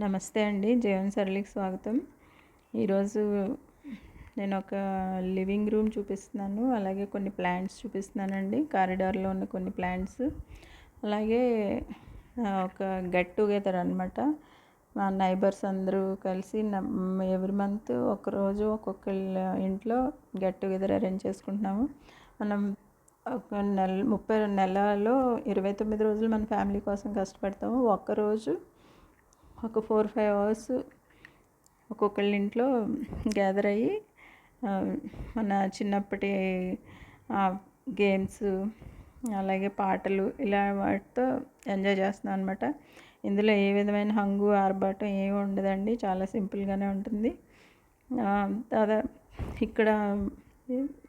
నమస్తే అండి జీవన్ సరళికి స్వాగతం. ఈరోజు నేను ఒక లివింగ్ రూమ్ చూపిస్తున్నాను అలాగే కొన్ని ప్లాంట్స్ చూపిస్తున్నానండి. కారిడార్లో ఉన్న కొన్ని ప్లాంట్స్. అలాగే ఒక గెట్ టుగెదర్ అనమాట మా నైబర్స్ అందరూ కలిసి ఎవ్రీ మంత్ ఒకరోజు ఒక్కొక్క ఇంట్లో గెట్ టుగెదర్ అరేంజ్ చేసుకుంటున్నాము. మనం ఒక నెల ముప్పై నెలలో ఇరవై తొమ్మిది రోజులు మన ఫ్యామిలీ కోసం కష్టపడతాము. ఒక్కరోజు ఒక ఫోర్ ఫైవ్ అవర్స్ ఒక్కొక్కళ్ళ ఇంట్లో గ్యాదర్ అయ్యి మన చిన్నప్పటి గేమ్స్ అలాగే పాటలు ఇలా వాటితో ఎంజాయ్ చేస్తున్నాం అనమాట ఇందులో ఏ విధమైన హంగు ఆర్భాటం ఏమి ఉండదండి. చాలా సింపుల్గానే ఉంటుంది. దాదా ఇక్కడ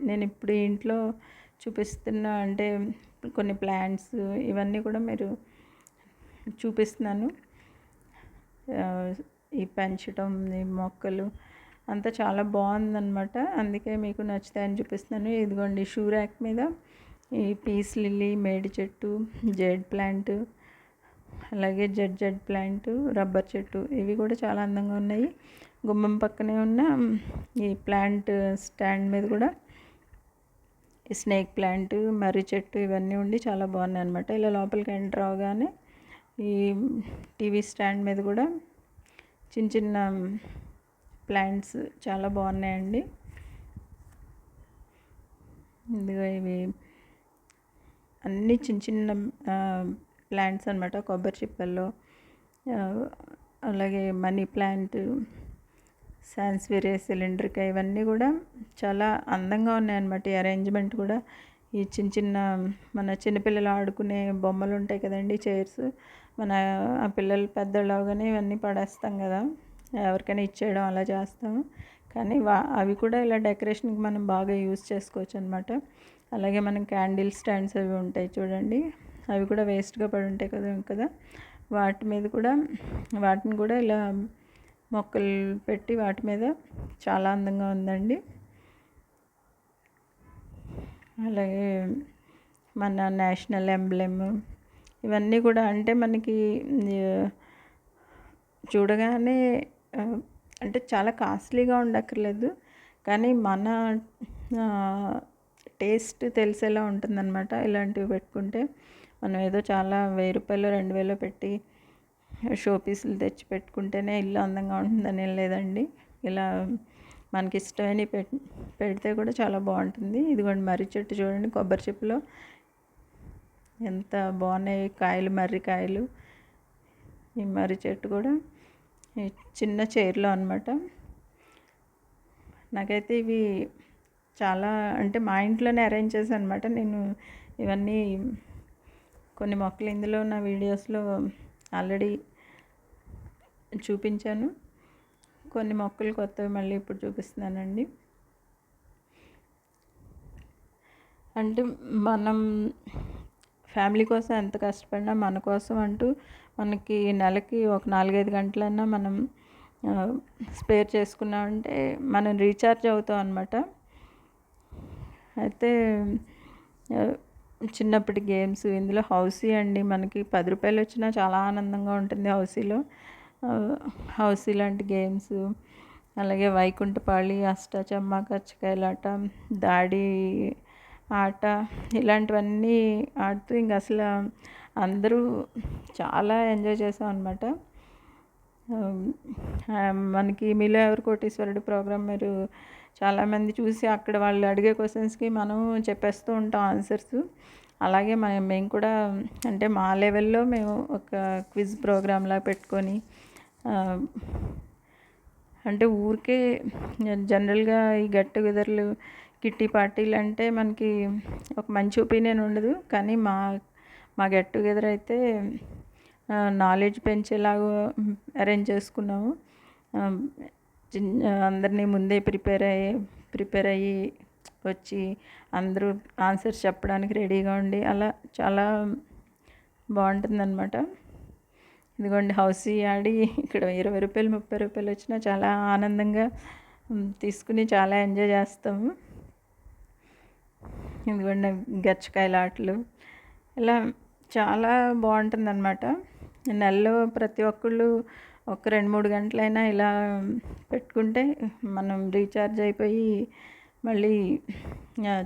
నేను ఇప్పుడు ఇంట్లో చూపిస్తున్న అంటే కొన్ని ప్లాంట్స్ ఇవన్నీ కూడా మీరు చూపిస్తున్నాను. ఈ పెంచడం ఈ మొక్కలు అంతా చాలా బాగుందన్నమాట. అందుకే మీకు నచ్చుతాయని చూపిస్తున్నాను. ఇదిగోండి షూ ర్యాక్ మీద ఈ పీస్ లిల్లీ మేడి చెట్టు జెడ్ ప్లాంట్ అలాగే జెడ్ జెడ్ ప్లాంట్ రబ్బర్ చెట్టు ఇవి కూడా చాలా అందంగా ఉన్నాయి. గుమ్మం పక్కనే ఉన్న ఈ ప్లాంట్ స్టాండ్ మీద కూడా ఈ స్నేక్ ప్లాంట్ మర్రి చెట్టు ఇవన్నీ ఉండి చాలా బాగున్నాయి అనమాట ఇలా లోపలికి ఎంటర్ అవగానే ఈ టీవీ స్టాండ్ మీద కూడా చిన్న చిన్న ప్లాంట్స్ చాలా బాగున్నాయండి. ఇదిగో ఇవి అన్నీ చిన్న చిన్న ప్లాంట్స్ అనమాట కొబ్బరి చిప్పల్లో అలాగే మనీ ప్లాంట్ సాన్స్వేరే సిలిండర్కి ఇవన్నీ కూడా చాలా అందంగా ఉన్నాయన్నమాట. ఈ అరేంజ్మెంట్ కూడా ఈ చిన్న చిన్న మన చిన్నపిల్లలు ఆడుకునే బొమ్మలు ఉంటాయి కదండి చైర్స్. మన ఆ పిల్లలు పెద్దలు అవగానే ఇవన్నీ పడేస్తాం కదా. ఎవరికైనా ఇచ్చేయడం అలా చేస్తాము కానీ వా అవి కూడా ఇలా డెకరేషన్కి మనం బాగా యూస్ చేసుకోవచ్చు అనమాట అలాగే మనం క్యాండిల్ స్టాండ్స్ అవి ఉంటాయి చూడండి. అవి కూడా వేస్ట్గా పడి ఉంటాయి కదా కదా. వాటి మీద కూడా వాటిని కూడా ఇలా మొక్కలు పెట్టి వాటి మీద చాలా అందంగా ఉందండి. అలాగే మన నేషనల్ ఎంబ్లెమ్ ఇవన్నీ కూడా అంటే మనకి చూడగానే అంటే చాలా కాస్ట్లీగా ఉండక్కర్లేదు. కానీ మన టేస్ట్ తెలిసేలా ఉంటుందన్నమాట ఇలాంటివి పెట్టుకుంటే. మనం ఏదో చాలా వెయ్యి రూపాయలు రెండు వేలు పెట్టి షో పీసులు తెచ్చి పెట్టుకుంటేనే ఇల్లు అందంగా ఉంటుందని ఏం లేదండి. ఇలా మనకి ఇష్టమైన పెట్ పెడితే కూడా చాలా బాగుంటుంది. ఇదిగోండి మర్రి చెట్టు చూడండి కొబ్బరి చెప్పులో ఎంత బాగున్నాయి కాయలు మర్రి కాయలు. ఈ మర్రి చెట్టు కూడా ఈ చిన్న చైర్లో అనమాట నాకైతే ఇవి చాలా అంటే మా ఇంట్లోనే అరేంజ్ చేశాను అనమాట నేను ఇవన్నీ కొన్ని మొక్కలు ఇందులో నా వీడియోస్లో ఆల్రెడీ చూపించాను. కొన్ని మొక్కలు కొత్తవి మళ్ళీ ఇప్పుడు చూపిస్తున్నానండి. అంటే మనం ఫ్యామిలీ కోసం ఎంత కష్టపడినా మన కోసం అంటూ మనకి నెలకి ఒక నాలుగైదు గంటలన్నా మనం స్పేర్ చేసుకున్నామంటే మనం రీఛార్జ్ అవుతాం అనమాట అయితే చిన్నప్పటి గేమ్స్ ఇందులో హౌసీ అండి. మనకి పది రూపాయలు వచ్చినా చాలా ఆనందంగా ఉంటుంది హౌసీలో. హౌసీ లాంటి గేమ్స్ అలాగే వైకుంఠపాళి అష్టచమ్మ కచ్చకాయలాట దాడి ఆట ఇలాంటివన్నీ ఆడుతూ ఇంక అసలు అందరూ చాలా ఎంజాయ్ చేసాం అనమాట మనకి మీలో ఎవరు కోటీశ్వరుడు ప్రోగ్రాం మీరు చాలామంది చూసి అక్కడ వాళ్ళు అడిగే క్వశ్చన్స్కి మనం చెప్పేస్తూ ఉంటాం ఆన్సర్స్. అలాగే మనం మేము కూడా అంటే మా లెవెల్లో మేము ఒక క్విజ్ ప్రోగ్రాంలా పెట్టుకొని అంటే ఊరికే జనరల్గా ఈ గెట్ కిట్టి పార్టీలు అంటే మనకి ఒక మంచి ఒపీనియన్ ఉండదు. కానీ మా మా గెట్ టుగెదర్ అయితే నాలెడ్జ్ పెంచేలాగా అరేంజ్ చేసుకున్నాము. అందరినీ ముందే ప్రిపేర్ అయ్యి ప్రిపేర్ అయ్యి వచ్చి అందరూ ఆన్సర్స్ చెప్పడానికి రెడీగా ఉండి అలా చాలా బాగుంటుందన్నమాట. ఇదిగోండి హౌసీ ఆడి ఇక్కడ ఇరవై రూపాయలు ముప్పై రూపాయలు వచ్చినా చాలా ఆనందంగా తీసుకుని చాలా ఎంజాయ్ చేస్తాము. ఇదిగోండి గచ్చకాయల ఆటలు ఇలా చాలా బాగుంటుందన్నమాట. నెలలో ప్రతి ఒక్కళ్ళు ఒక రెండు మూడు గంటలైనా ఇలా పెట్టుకుంటే మనం రీఛార్జ్ అయిపోయి మళ్ళీ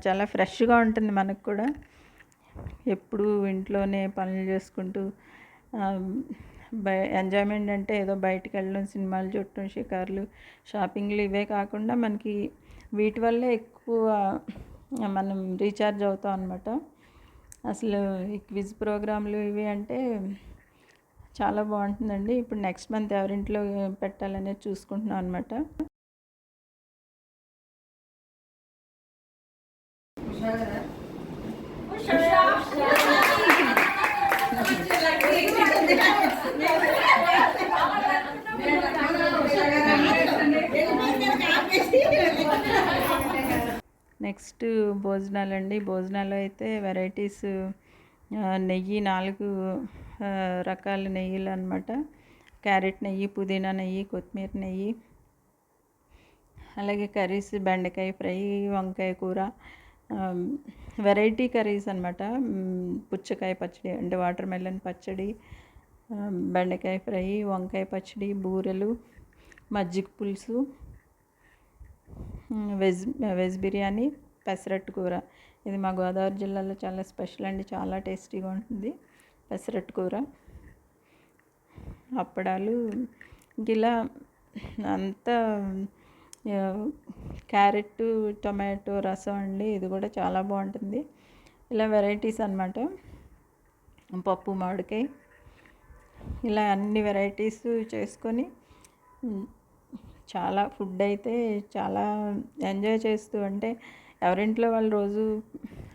చాలా ఫ్రెష్గా ఉంటుంది మనకు కూడా. ఎప్పుడు ఇంట్లోనే పనులు చేసుకుంటూ బై ఎంజాయ్మెంట్ అంటే ఏదో బయటకు వెళ్ళడం సినిమాలు చూడటం షికార్లు షాపింగ్లు ఇవే కాకుండా మనకి వీటి వల్లే ఎక్కువ మనం రీఛార్జ్ అవుతాం అనమాట అసలు ఈ క్విజ్ ప్రోగ్రాంలు ఇవి అంటే చాలా బాగుంటుందండి. ఇప్పుడు నెక్స్ట్ మంత్ ఎవరింట్లో పెట్టాలనేది చూసుకుంటున్నాం అనమాట నెక్స్ట్ భోజనాలు అండి భోజనాలు అయితే వెరైటీస్ నెయ్యి నాలుగు రకాల నెయ్యిలు అనమాట క్యారెట్ నెయ్యి పుదీనా నెయ్యి కొత్తిమీర నెయ్యి అలాగే కర్రీస్ బెండకాయ ఫ్రై వంకాయ కూర వెరైటీ కర్రీస్ అనమాట పుచ్చకాయ పచ్చడి అంటే వాటర్ మెలన్ పచ్చడి బెండకాయ ఫ్రై వంకాయ పచ్చడి బూరెలు మజ్జిగ పులుసు వెజ్ వెజ్ బిర్యానీ పెసరట్టు కూర. ఇది మా గోదావరి జిల్లాలో చాలా స్పెషల్ అండి చాలా టేస్టీగా ఉంటుంది పెసరట్టు కూర. అప్పడాలు ఇలా అంతా క్యారెట్ టొమాటో రసం అండి ఇది కూడా చాలా బాగుంటుంది. ఇలా వెరైటీస్ అన్నమాట. పప్పు మామిడికాయ ఇలా అన్ని వెరైటీస్ చేసుకొని చాలా ఫుడ్ అయితే చాలా ఎంజాయ్ చేస్తూ అంటే ఎవరింట్లో వాళ్ళు రోజు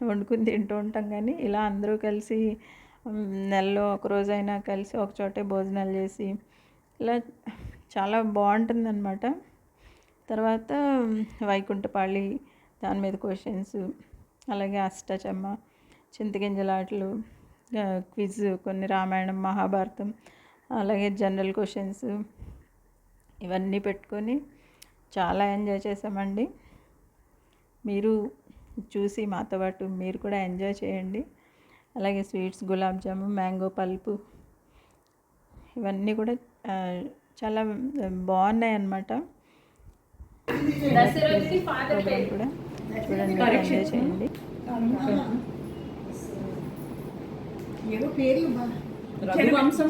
వండుకుని తింటూ ఉంటాం కానీ ఇలా అందరూ కలిసి నెలలో ఒక రోజైనా కలిసి ఒక చోటే భోజనాలు చేసి ఇలా చాలా బాగుంటుందన్నమాట. తర్వాత వైకుంఠపాళి దాని మీద క్వశ్చన్స్ అలాగే అష్టచమ్మ చింతగింజలాటలు క్విజ్ కొన్ని రామాయణం మహాభారతం అలాగే జనరల్ క్వశ్చన్స్ ఇవన్నీ పెట్టుకొని చాలా ఎంజాయ్ చేసామండి మీరు చూసి మాతో పాటు మీరు కూడా ఎంజాయ్ చేయండి. అలాగే sweets gulab jamun mango pulp ఇవన్నీ కూడా చాలా బాగున్నాయి అన్నమాట ప్రోగ్రామ్ కూడా చూడండి ఎంజాయ్ చేయండి. ఏదో పేర్లు బా- రఘువంశం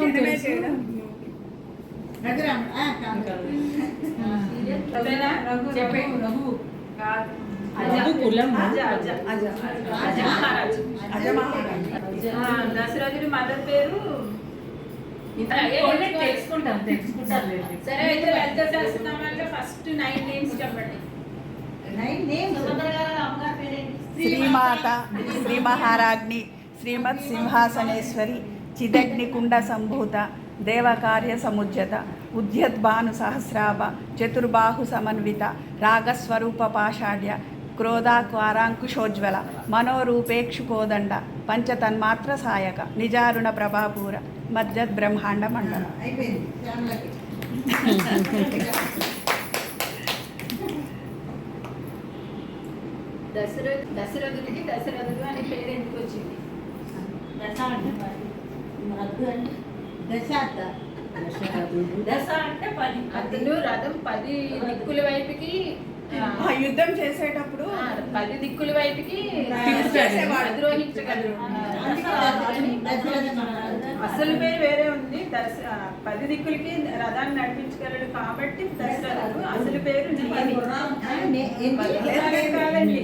దశరథుడి మదర్ పేరు? తెలుసుకుంటాం తెలుసుకుంటాం సరే అయితే లలిత సహస్రనామాల్లో ఫస్ట్ నైన్ నేమ్స్ చెప్పండి. Nine names. శ్రీమాత శ్రీ మహారాజ్ని శ్రీమత్ సింహాసనేశ్వరి చిదగ్నికుండ సంభూత దేవకార్య సముజ్జత ఉద్యద్భాను సహస్రాభ చతుర్బాహు సమన్విత రాగస్వరూప పాషాఢ్య క్రోధాక్వారాంకుశోజ్వల మనోరూపేక్షుకోదండ పంచతన్మాత్ర సాయక నిజారుణ ప్రభాపూర మధ్యద్ బ్రహ్మాండ మండలం. దశరథ దశరథుడికి దశరథుడు అనే పేరు ఎందుకు వచ్చింది దశాబ్ద. దశ అంటే. పది. అతను రథం పది దిక్కుల వైపుకి ఆ, యుద్ధం చేసేటప్పుడు పది దిక్కుల వైపుకి. అసలు పేరు వేరే ఉంది. దశ పది దిక్కులకి రథాన్ని నడిపించగలడు కాబట్టి దశరథుడు అసలు పేరు కాదండి.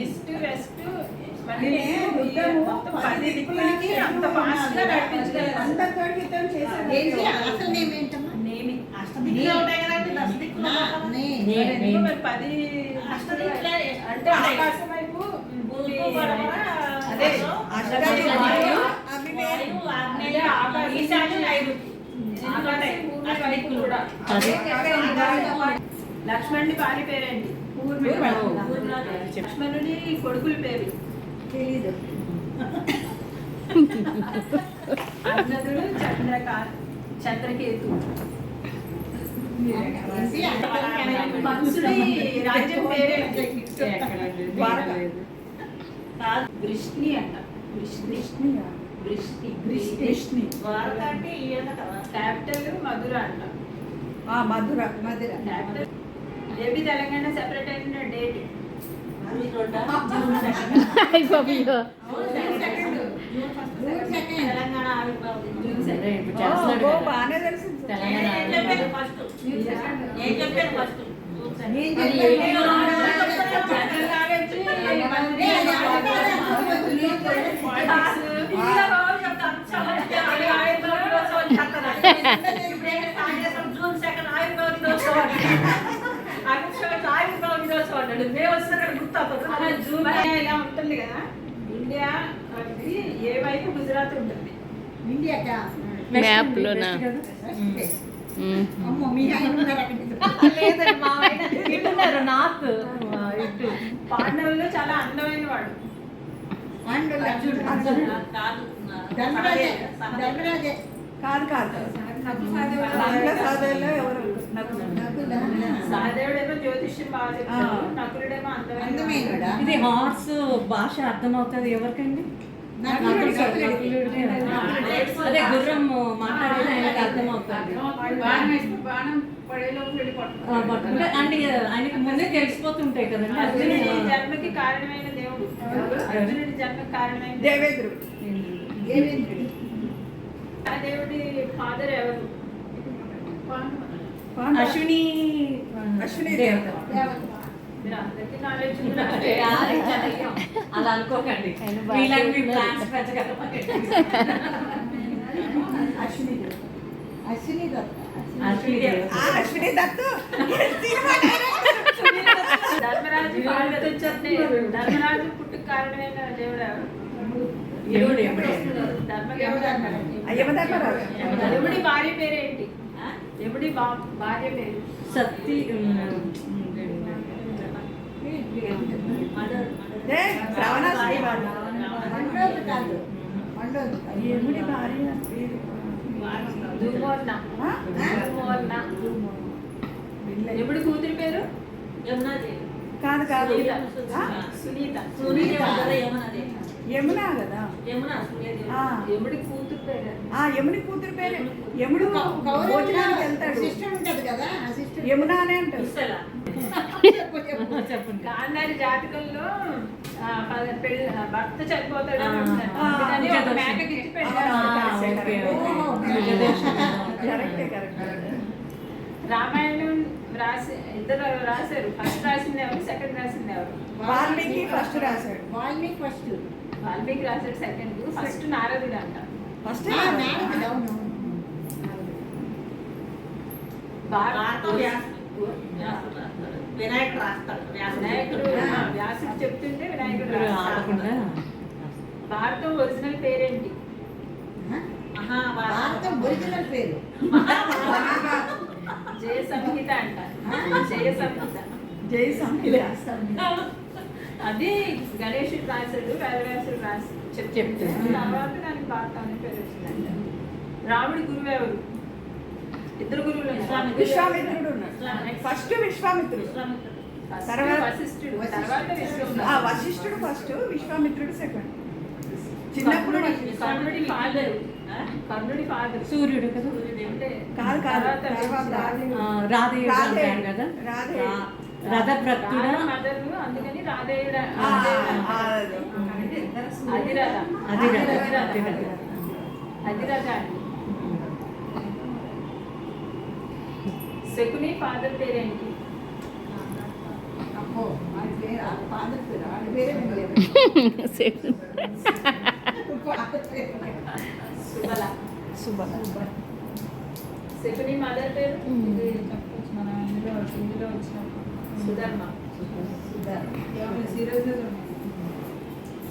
ఈస్ట్ వెస్ట్ లక్ష్మణుడి భార్య పేరేంటి లక్ష్మణుడి కొడుకుల పేరు. తెలీదు. చంద్రకేతు రాజ్యం ద్వారక. కాదు, వృష్ణి అంట వృష్ణి విష్ణి ద్వారక అంటే ఈయన కదా క్యాపిటల్ మధుర అంట ఆ, Madhura Madhura capital AP Telangana separate అయిన డేట్ జూన్ సెకండ్ తెలంగాణ ఆవిర్భావం జూన్ సరే, సెకండ్ ఇప్పుడు ఓ, చేస్తున్నాడు ఓ, కదా. బాగానే తెలిసింది తెలంగాణ నేను చెప్పాను ఫస్ట్ నేను చెప్పాను ఫస్ట్ జూన్ సెకండ్ నేను అది చెప్పాను. ఏపీ జనరల్ నాలెడ్జ్ ఏ, అది కాదు, అది నేను చెప్పాను. జూన్ సెకండ్ ఆయుర్వేద దినోత్సవం అమిత్ షా అన్నాడు మేము గుర్తవుతుంది జూన్ ఇలా ఉంటుంది కదా ఇండియా అది ఏ వైపు గుజరాత్ ఉంటుంది? మ్యాప్ లోనా? లేదండి నార్త్ ఇటు. పాండవుల్లో చాలా అందమైన వాడు. కాదు కాదు. కాదు ఇది హార్స్ భాష అర్థమవుతుంది ఎవరికండి. అదే గుర్రం మాట్లాడేది ఆయనకి అర్థమవుతుంది. పట్టుకుంటే అంటే ఆయనకి ముందే తెలిసిపోతుంటాయి కదండి. అర్జునుడి అర్జునుడు జన్మకి కారణమైన దేవుడు. అర్జునుడి జన్మకి కారణమైన దేవేంద్రుడు. దేవేంద్రుడు. ఆ దేవుడి ఫాదర్ ఎవరు? అశ్విని అశ్విని? అలా అనుకోకండి. అశ్విని సినిమా ధర్మరాజు ధర్మరాజు పుట్టుకు కారణమైన దేవుడు. యమధర్మరాజు. యముడి భార్య పేరేంటి? బా- భార్య పేరు సత్తి ఎముడి భార్య పేరు. యముడి కూతురి పేరు? కాదు కాదు. ఆ? సునీత. యమున కదా? ఆ. యముడి యముని కూతురు పేరు. యముడు భోజనానికి వెళ్తాడు. ఆ యమున అనే అంటారు. చెప్పు చెప్పు. చెప్పండి గాంధారి జాతకంలో ఆ, పెళ్ళి ఆ, భర్త చనిపోతాడు అంటారు. ఆ. మేకకి ఇచ్చి ఆ. కరెక్టే కరెక్ట్. రామాయణం రాసి ఇద్దరు రాశారు. ఫస్ట్ రాసింది ఎవరు సెకండ్ రాసింది ఎవరు? వాల్మీకి ఫస్ట్ రాశాడు. వాల్మీకి ఫస్ట్. వాల్మీకి రాశాడు సెకండ్. ఫస్ట్ నారదుడు అంట. ఫస్ట్ వినాయకుడు రాస్తాడు. వినాయకుడు వ్యాసుడు చెప్తుంటే వినాయకుడు భారతం ఒరిజినల్ పేరేంటి? భారతం. ఒరిజినల్ పేరు. జయ సంహిత అంట. జయ సంహిత. జై సంహిత. అది గణేశుడు రాశాడు వేదవ్యాసుడు రాసి చెప్ చెప్తాడు. తర్వాత దానికి భారతం అనే పేరు వచ్చిందంట. రాముడి గురువు ఎవరు? ఇద్దరు గురువులు. విశ్వామిత్రుడు. ఫస్ట్ విశ్వామిత్రుడు. తర్వాత- వశిష్ఠుడు. తర్వాత వశిష్ఠుడు. ఫస్ట్ విశ్వామిత్రుడు సెకండ్. చిన్నప్పుడు కర్ణుడి- ఫాదర్ కర్ణుడి ఫాదర్ సూర్యుడు కదా? అంటే కాదు కాదు. రాధేయుడు. అంటాడు కదా? రాధ అండి. శకుని ఫాదర్ పేరేంటి? శకుని మదర్ పేరు? మన ఇందులో ఇందులో వచ్చిన సుధర్మ.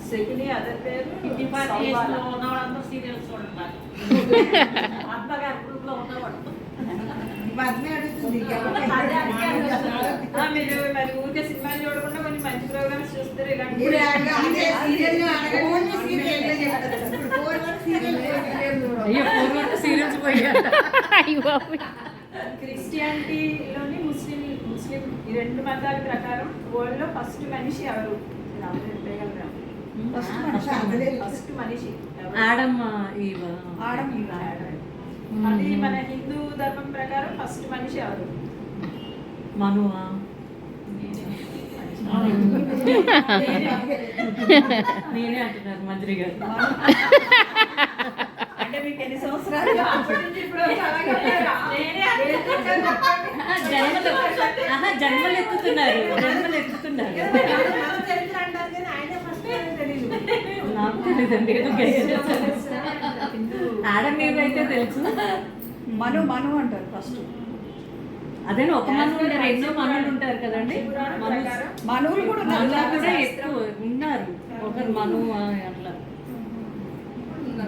శకుని అదర్ పేరు. ఉన్నవాళ్ళందరూ సీరియల్స్ చూడండి అత్తగారి గ్రూప్లో ఉన్నవాడు మీరు మరి ఊరికే సినిమాలు చూడకుండా కొంచెం మంచి ప్రోగ్రామ్స్ చూస్తారు ఇలాంటి క్రిస్టియానిటీలోని ఈ రెండు మతాల ప్రకారం వరల్డ్లో ఫస్ట్ మనిషి ఎవరు? ఫస్ట్ మనిషి ఫస్ట్ మనిషి ఎవరు? Adam Eve. ఆడం అది మన హిందూ ధర్మం ప్రకారం ఫస్ట్ మనిషి ఎవరు? మనువా? నేనే. అంటున్నారు మంత్రి గారు. అంటే మీకు ఎన్ని సంవత్సరాలు? అప్పటి నుంచి ఇప్పుడు వరకు అలాగే ఉన్నారా? నేనే అనుకుంటాను చెప్పండి. ఆహా, జన్మలు ఎత్తుతున్నారు జన్మలు ఎత్తుతున్నారు. నాకు తెలియదండి ఏదో గెస్ చేశాను ఆడమ్ ఈవ్ అయితే తెలుసు. మను మను అంటారు ఫస్ట్ అదే ఒక మను ఉంటారు ఎన్నో మనులు ఉంటారు కదండి? మనువులు కూడా ఉన్నారు. మనులు కూడా ఎక్కువ ఉన్నారు. ఒకరు మను అట్లా.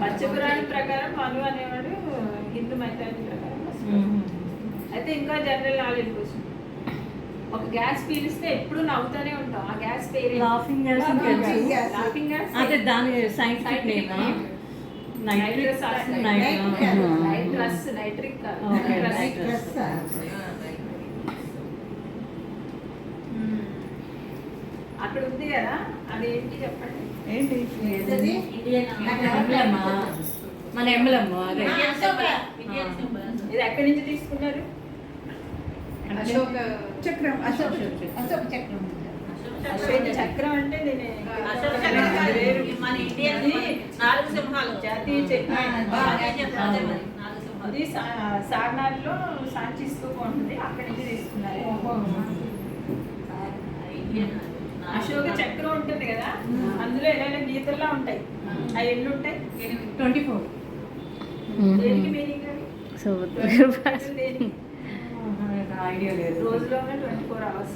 పంచపురాణం ప్రకారం మను అనేవాడు హిందూ మైథాలజీ ప్రకారం. అయితే ఇంకా జనరల్ నాలెడ్జ్ ఒక గ్యాస్ పీలిస్తే ఎప్పుడు నవ్వుతూనే ఉంటాం. ఆ గ్యాస్ పేరు లాఫింగ్ గ్యాస్ లాఫింగ్ గ్యాస్ అదే దాని scientific name nitric night nitrous nitric nitrous అక్కడ ఉంది కదా? చెప్పండి? ఏంటి? ఏదది? ఎంబ్లమా మన ఎంబ్లమ్ అదే. ఇది ఎక్కడి నుంచి తీసుకున్నారు? అశోక చక్రం అశోక్ అశోక చక్రం. అశోక చక్రం అంటే నేను అశోక చక్రం కాదు, మన ఇండియన్ నాలుగు సింహాలు. జాతీయ చక్రం. అది సార్నాథ్లో సాంచిస్తూ ఉంటుంది. అక్కడి నుంచి తీసుకున్నారు. అశోక చక్రం ఉంటుంది కదా? అందులో ఏదైనా గీతల్లా ఉంటాయి. అవి ఎన్ని ఉంటాయి? Twenty four. దేనికి మీనింగ్ సో ఐడియా లేదు. రోజులోనే ట్వంటీ ఫోర్ అవర్స్.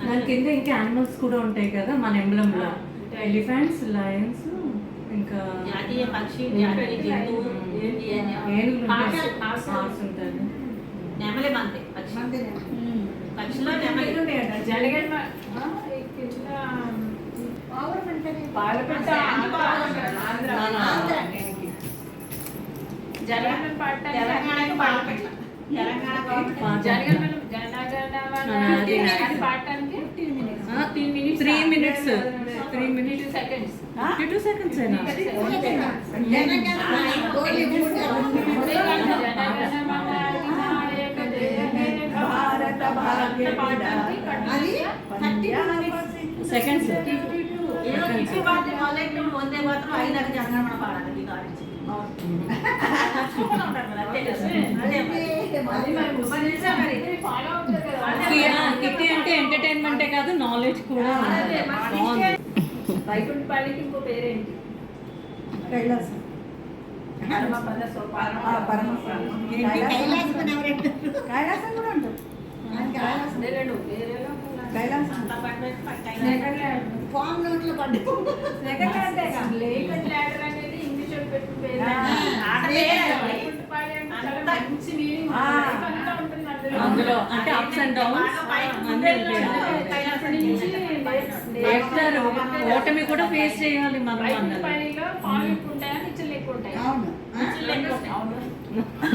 దాని కింద ఇంకా యానిమల్స్ కూడా ఉంటాయి కదా మన ఎంబ్లమ్లో ఎలిఫెంట్స్ లయన్స్ ఇంకా జాతీయ పక్షి జాతీయ జంతువు ఏనుగులు ఉంటాయి. నెమలి మంది పక్షి పక్షిలో నెమలి. జలగడ పాలపెట్ట ఆంధ్ర. ఆంధ్ర ఆంధ్ర. జలగడ పాడటానికి తెలంగాణకి పాలపెట్ల తెలంగాణ గవర్నమెంట్ జనగణమన జనగణమన ఆ, అది అది పాడటానికి three minutes three minutes three minutes seconds fifty two seconds అయినా జనగణమన గోలి భారత భాగ్య అది థర్టీ సెకండ్స్ ఏదో కిట్టి పార్టీ మొదలెట్టి వందే మాత్రం ఐదారు జనగణమన పాడాలి ఈ కాలేజీ కిట్టి అంటే ఎంటర్టైన్మెంటే కాదు నాలెడ్జ్ కూడా వైకుంఠపాళికి ఇంకో పేరేంటి కైలాసం కైలాసం కూడా ఉంటుంది కైలాసం. ఫామ్ నోట్లో పడ్డ లేటెంట్ ల్యాడర్ అనేది అందులో. అందులో అంటే అప్స్ అండ్ డౌన్స్ ఓటమి కూడా ఫేస్ చేయాలి మనం అన్నది వైకుంఠపాళిలో పాలు ఎక్కువ ఉంటాయా నిచ్చెలు ఎక్కువ ఉంటాయా అవును ఆ?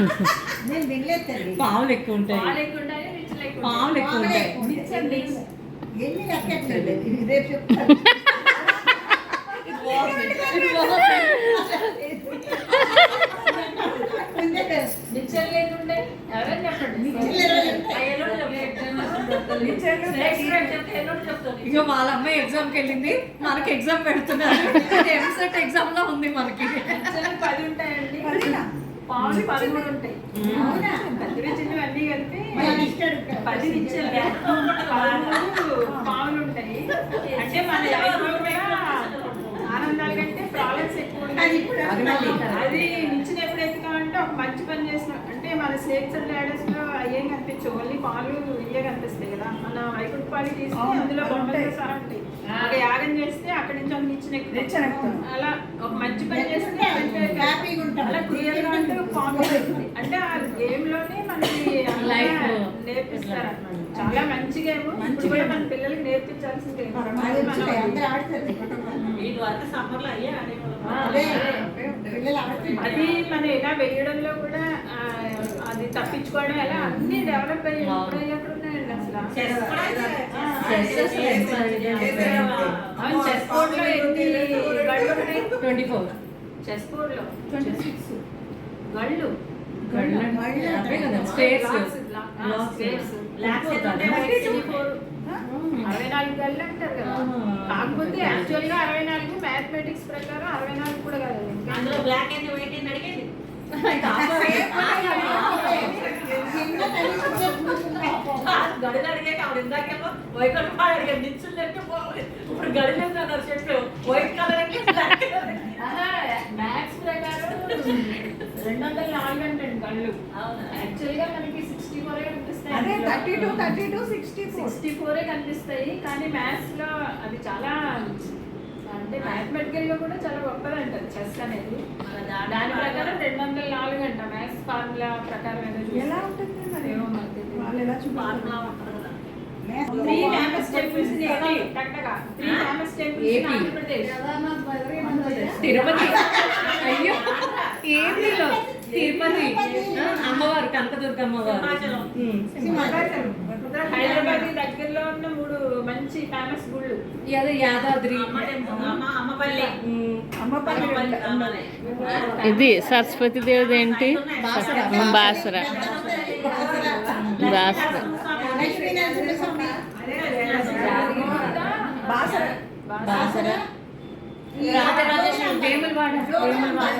నేను వినలేదు తల్లి పావులు ఎక్కువ ఉంటాయి? పావులు ఎక్కువ ఉంటాయి రేపు చెప్తాను ముందే తెలుసు. నిచ్చెలు ఎన్ని ఉంటాయి? ఎవరైనా చెప్పండి. నిచ్చెలు ఇరవై ఉంటాయి. ఆ ఎల్లుండి చెప్తాను. నెక్స్ట్ రేపు చెప్తే ఎల్లుండి చెప్తాను. ఇక వాళ్ళ అమ్మాయి ఎగ్జామ్కి వెళ్ళింది. మనకి ఎగ్జామ్ పెడుతున్నారు. ఎంసెట్ ఎగ్జామ్లో ఉంది మనకి. పది ఉంటాయండి పదమూడు ఉంటాయి కలిపి. పది నిచ్చెలు పదమూడు పావులు ఉంటాయి. అంటే మన లైఫ్లో కూడా ఆనందాల కంటే ప్రాబ్లమ్స్ ఎక్కువ అది నిచ్చిన ఎప్పుడు ఎత్తుకామంటే ఒక మంచి పని చేసిన అంటే మన స్నేక్స్ అండ్ ల్యాడర్స్లో అయ్యేం కనిపించవు ఓన్లీ పాలు ఇయ్యే కనిపిస్తాయి కదా మన వైకుంఠ పాలు అవును, అందులో. సహా ఉంటాయి ఒక యాగం చేస్తే అక్కడి నుంచి ఒక నిచ్చిన. అలా ఒక మంచి పని చేస్తే అంటే హ్యాపీగా ఉంటాం. అలా క్లియర్గా అంటే ఆ గేమ్లోనే మనకి Life. నేర్పిస్తారు అన్నమాట. చాలా మంచి గేమ్ కూడా మన పిల్లలకి నేర్పించాల్సిన గేమ్ అది వచ్చి అందరూ ఆడుతారు వీటి వరకు సమ్మర్లో అయ్యే ఆడేవాళ్ళం. అదే పిల్లలు ఆడుతున్నారు అది మనం ఇలా వేయడంలో కూడా తప్పించుకోవడం ఎలా? అన్ని డెవలప్ ఎక్కడ ఉన్నాయండి అసలు? చెస్ చెస్ బోర్డులో ఎన్ని గళ్ళు ఉన్నాయి? ట్వంటీ ఫోర్ చెస్ గళ్ళు. గళ్ళు. స్టేట్స్ స్పేస్ Blocks ఎంత ఉంటాయి? అరవై నాలుగు గళ్ళు అంటారు కదా. ఆహా. కాకపోతే యాక్చువల్గా అరవై నాలుగు మ్యాథమెటిక్స్ ప్రకారం అరవై నాలుగు కూడా కాదు. అందులో బ్లాక్ అండ్ వైట్ ఏంటి అడిగేది గడిలు అడిగే ఆవిడ ఇందాకేమో వైట్ కలర్ పాడు అడిగారు నిల్చుంది అంటే ఇప్పుడు గడిలు అన్నారు చెప్పు వైట్ కలర్ అంటే మ్యాథ్స్ ప్రకారం రెండు వందల నాలుగు అంటే గళ్ళు అవునా మనకి సిక్స్టీ ఫోర్ కనిపిస్తాయి అదే thirty two thirty two sixty four sixty ఫోరే కనిపిస్తాయి కానీ మ్యాథ్స్లో అది చాలా అంటే మ్యాథమెటికల్లో కూడా చాలా గొప్పది అంటారు చెస్ అనేది. దాని ప్రకారం రెండు వందల నాలుగు అంట మ్యాథ్స్ ఫార్ములా ప్రకారం ఏదో చూసి. ఎలా ఉంటుంది మరి? ఏమో మనకి తెలియదు. వాళ్ళు ఎలా ఫార్ములా ఉంటుంది three famous temples three famous temples. Andhra Pradesh Tirupati. అయ్యో ఏపీలో. తిరుపతి ఆ, అమ్మవారు కనకదుర్గ అమ్మవారు. హైదరాబాద్ దగ్గరలో ఉన్న మూడు మంచి ఫేమస్ గుళ్ళు. అదే యాదాద్రి. అమ్మపల్లి. ఇది సరస్వతి దేవుడు ఏంటి? బాసర. బాసర. బాసర. రాజరాజేశ్వరి వేములవాడ. వేములవాడ.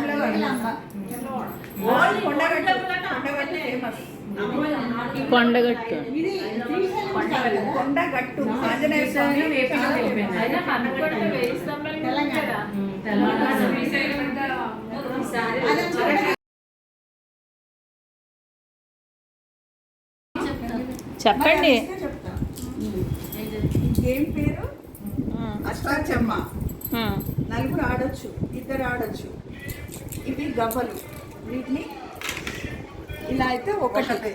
కొండగట్టు కొండగట్టు ఆంజనేయ స్వామి చెప్పండి. గేమ్ పేరు? అష్టాచమ్మ. నలుగురు ఆడొచ్చు ఇద్దరు ఆడొచ్చు. ఇవి గవ్వలు. వీటిని ఇలా అయితే ఒకటి.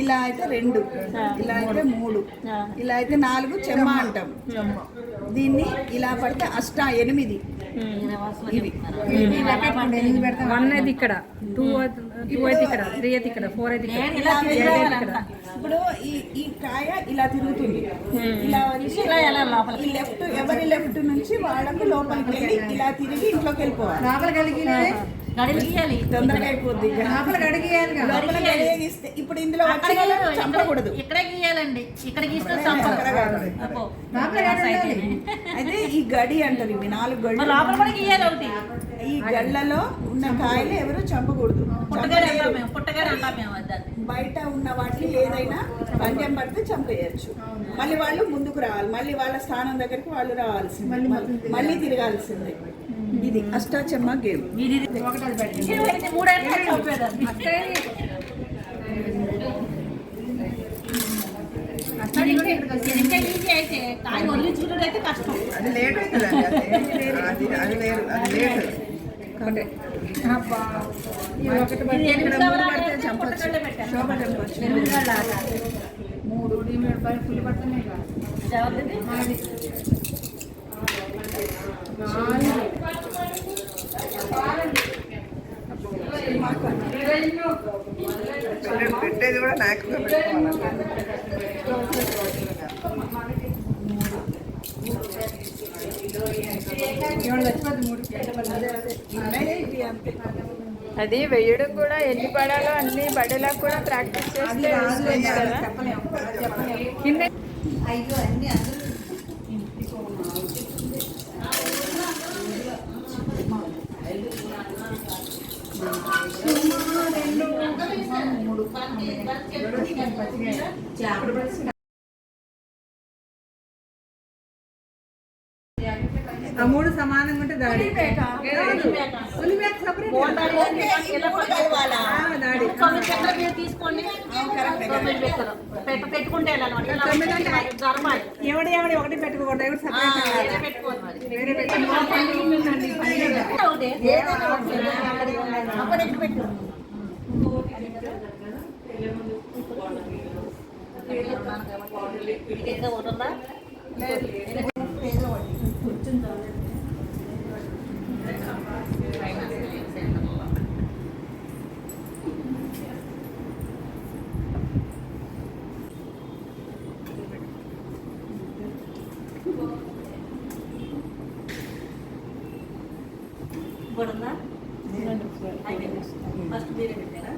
ఇలా అయితే రెండు. ఇలా అయితే మూడు. ఇలా అయితే నాలుగు చెమ్మ అంటాం. దీన్ని ఇలా పడితే అష్ట ఎనిమిది. ఇవి. వన్ ఇక్కడ. టూ టూ అయితే ఇక్కడ త్రీ అయితే ఇక్కడ. ఫోర్ అయితే ఇక్కడ. ఇలా. ఇప్పుడు ఈ ఈ కాయ ఇలా తిరుగుతుంది. ఇలా వచ్చి ఈ లెఫ్ట్ ఎవరి లెఫ్ట్ నుంచి వాళ్ళకి లోపలికి వెళ్ళి ఇలా తిరిగి ఇంట్లోకి వెళ్ళిపోవాలి. లోపల కలిగి గడిలు గీయాలి తొందరగా అయిపోద్ది. లోపల గడిగేయాలి. లోపల గడియగిస్తే ఇప్పుడు ఇందులో వాళ్ళు చంపకూడదు. ఇక్కడే గీయాలండి. ఇక్కడ గీస్తే. లోపల గడి. అయితే ఈ గడి అంటారు ఇవి నాలుగు గళ్ళు లోపల కూడా గీయాలి ఒకటి. ఈ గళ్ళలో ఉన్న కాయలు ఎవరు చంపకూడదు. బయట ఉన్న వాటిని ఏదైనా పందెం పడితే చంపేయచ్చు. మళ్ళీ వాళ్ళు ముందుకు రావాలి. మళ్ళీ వాళ్ళ స్థానం దగ్గరికి వాళ్ళు రావాల్సింది. మళ్ళీ తిరగాల్సిందే. ఇది అష్టాచమ్మ గేమ్. అది లేట్ అది అది అది లేట్. మూడు కావాలా? పడితే చంపొచ్చు పుట్టగడ్డ పెట్టాను. శోభ చంపొచ్చు మూడు మూడు పది ఫుల్ పడుతున్నాయి కదా. ఇది ఎవరిది? పెట్టేది కూడా నాకు ఏడు చచ్చిపోతుంది మూడు ఇవి అంతే అది వెయ్యడం కూడా ఎన్ని పడాలో అన్ని పడేలా కూడా ప్రాక్టీస్ చేస్తే కదా కింద అయ్యో అన్ని ఆ మూడు సమానంగా ఉంటే దాడి. చెక్కల మీద తీసుకోండి. పెట్టుకుంటే ఎవడి ఎవడి ఒకటి పెట్టుకోకూడదు. ఎవడు separate కాదు. పెట్టుకోవాలి మరి. వేరే పెట్టుకోవాలి. ఒకటి ఏదైనా ఒకటి అక్కడ ఎక్కడ పెట్టు ఇంకా ఒకటి ఉందా ఇంకోటి ఫస్ట్ మీరే పెట్టారా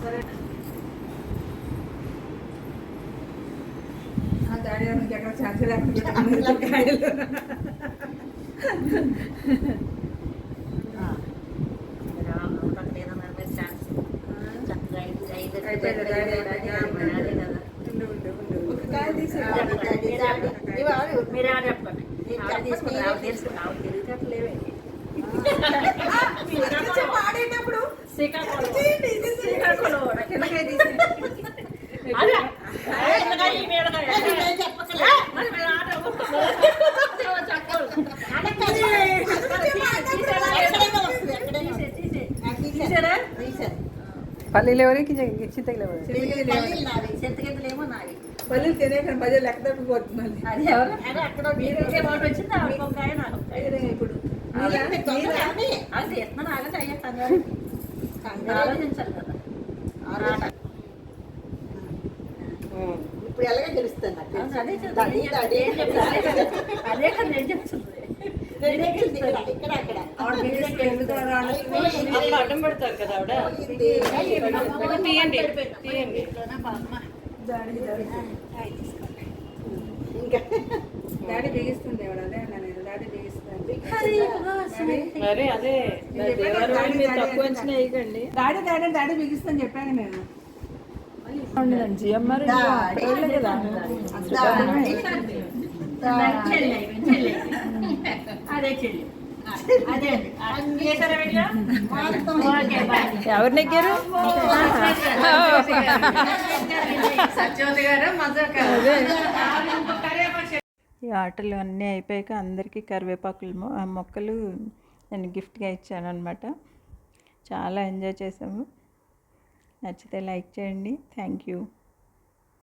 సరే డాడీ నుంచి ఎక్కడ ఛాన్స్ లేకుండా కాయలు. ఒక కాయ తీసి మీరే చెప్పండి ఆవిడ తీసుకుని ఆవిడ తెలుసుకుని ఆవిడ తెలివితేటలేవే పాడేటప్పుడు శ్రీకాకుళం. తీయండి, ఇది శ్రీకాకుళం. కిందకాయ తీసి. అదే కిందకాయ, ఈ మీదకాయ. నేను చెప్పకలే. మరి మీరు ఆట చెప్పకూడదు. ఎక్కడైనా వస్తుంది, ఎక్కడైనా తీసే, తీసే. నాకు తీసేయ్. తీసారా? తీసేయ్. పల్లీలు ఎవరికి చింతగిలు ఎవరు పల్లీలు నావి. పల్లీలు తినేక మధ్య లెక్క తప్పిపోతుంది మళ్ళీ. అక్కడ వచ్చింది ఆవిడ ఇప్పుడు. ఆలోచించాలి కదా. ఇప్పుడు ఎలాగో అదే కదా నేను చెప్తుంది రెండే కలిసి ఇక్కడ, ఇక్కడ, అక్కడ. ఆవిడ బిజినెస్ ఎందుకు రావాలి అయిపోయింది. అడ్డం పెడతారు కదా ఆవిడ. తీయండి డాడీ బిగిస్తుంది డాడీ బిగిస్తుంది మరి అదే తక్కువ అంచనా వేయకండి. డాడీ డాడీ డాడీ బిగిస్తుందని చెప్పాను నేను. జిఎంఆర్. కదా. అదే చెల్లి. ఎవరు నెగ్గారు ఈ ఆటలు అన్నీ అయిపోయాక అందరికీ కరివేపాకులు మొక్కలు నేను గిఫ్ట్గా ఇచ్చాను అనమాట చాలా ఎంజాయ్ చేసాము నచ్చితే లైక్ చేయండి. Thank you.